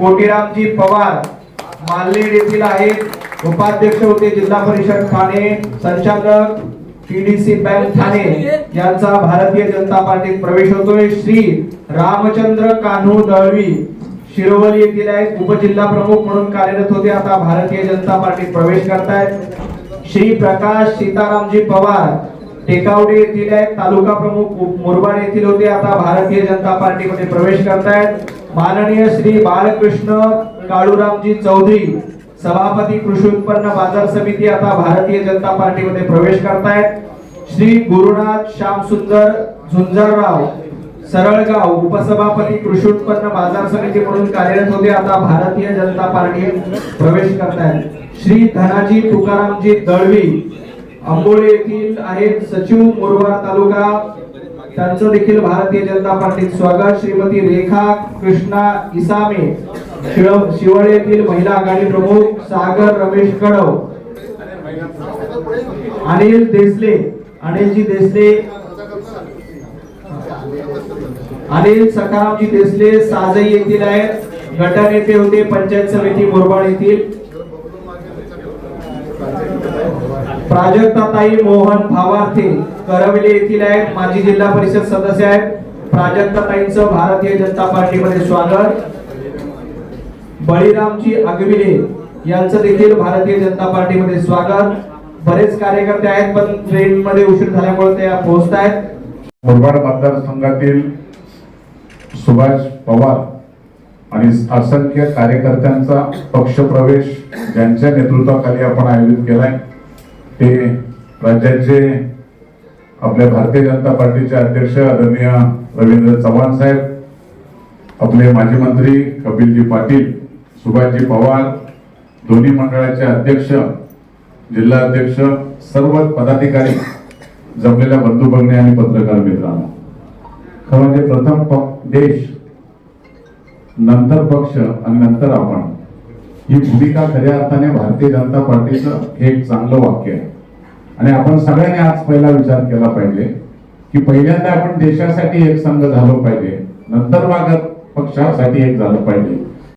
कोटीरामजी पवार मालनेर येथील आहेत. उपाध्यक्ष होते जिल्हा परिषद ठाणे. संचालक पीडीसी बँक ठाणे यांचा भारतीय जनता पार्टीत प्रवेश होतोय. श्री रामचंद्र कान्हू दळवी शिरोवली येथील आहेत. उपजिल्हा प्रमुख म्हणून कार्यरत होते. आता भारतीय जनता पार्टीत प्रवेश करतायत. श्री प्रकाश सीतारामजी पवार टेकावडे येथील आहेत. तालुका प्रमुख मुरबाड येथील होते. आता भारतीय जनता पार्टीमध्ये प्रवेश करतायत. माननीय श्री बाळकृष्ण काळूरामजी चौधरी सभापती कृषी उत्पन्न बाजार समिती आता भारतीय जनता पार्टीमध्ये प्रवेश करतायत. श्री गुरुनाथ श्यामसुंदर झुंजरराव सरळगाव उपसभापती कृषी उत्पन्न बाजार समिती म्हणून कार्यरत होते आता भारतीय जनता पार्टी प्रवेश करतायत. श्री धनाजी तुकारामजी दळवी आंबोळे येथील आहेत सचिव मुरबाड तालुका त्यांचं देखील भारतीय जनता पार्टीत स्वागत. श्रीमती रेखा कृष्णा इसामे शिवळ शिवळे येथील महिला आघाडी प्रमुख सागर रमेश कडव अनिल देसले अनिलजी देसले अनिल सखारामजी देसले साजई येथील आहेत. गटनेते होते पंचायत समिती मुरबाड येथील. प्राजक्ताताई मोहन भावार्थे करवले येथील आहेत. माजी जिल्हा परिषद सदस्य आहेत. प्राजक्ताताईंचं भारतीय जनता पार्टीमध्ये स्वागत. बळीरामजी अगविले यांचं देखील भारतीय जनता पार्टीमध्ये स्वागत. बरेच कार्यकर्ते आहेत पण ट्रेन मध्ये उशीर झाल्यामुळे ते पोहोचत आहेत. मुरबाड मतदारसंघातील सुभाष पवार आणि असंख्य कार्यकर्त्यांचा पक्षप्रवेश ज्यांच्या नेतृत्वाखाली आपण आयोजित केलाय. ते राज्याचे आपल्या भारतीय जनता पार्टीचे अध्यक्ष आदरणीय रवींद्र चव्हाण साहेब आपले माजी मंत्री कपिलजी पाटील सुभाषजी पवार दोन्ही मंडळाचे अध्यक्ष जिल्हा अध्यक्ष सर्व पदाधिकारी जमलेल्या बंधू भगणे आणि पत्रकार मित्रांनो. खरं म्हणजे प्रथम देश नंतर पक्ष आणि नंतर आपण. ही भूमिका खऱ्या अर्थाने भारतीय जनता पार्टीचं हे एक चांगलं वाक्य आहे. आणि आपण सगळ्यांनी आज पहिला विचार केला पाहिजे की पहिल्यांदा आपण देशासाठी एक संघ झालो पाहिजे नंतर मागत पक्षासाठी एक झालं पाहिजे.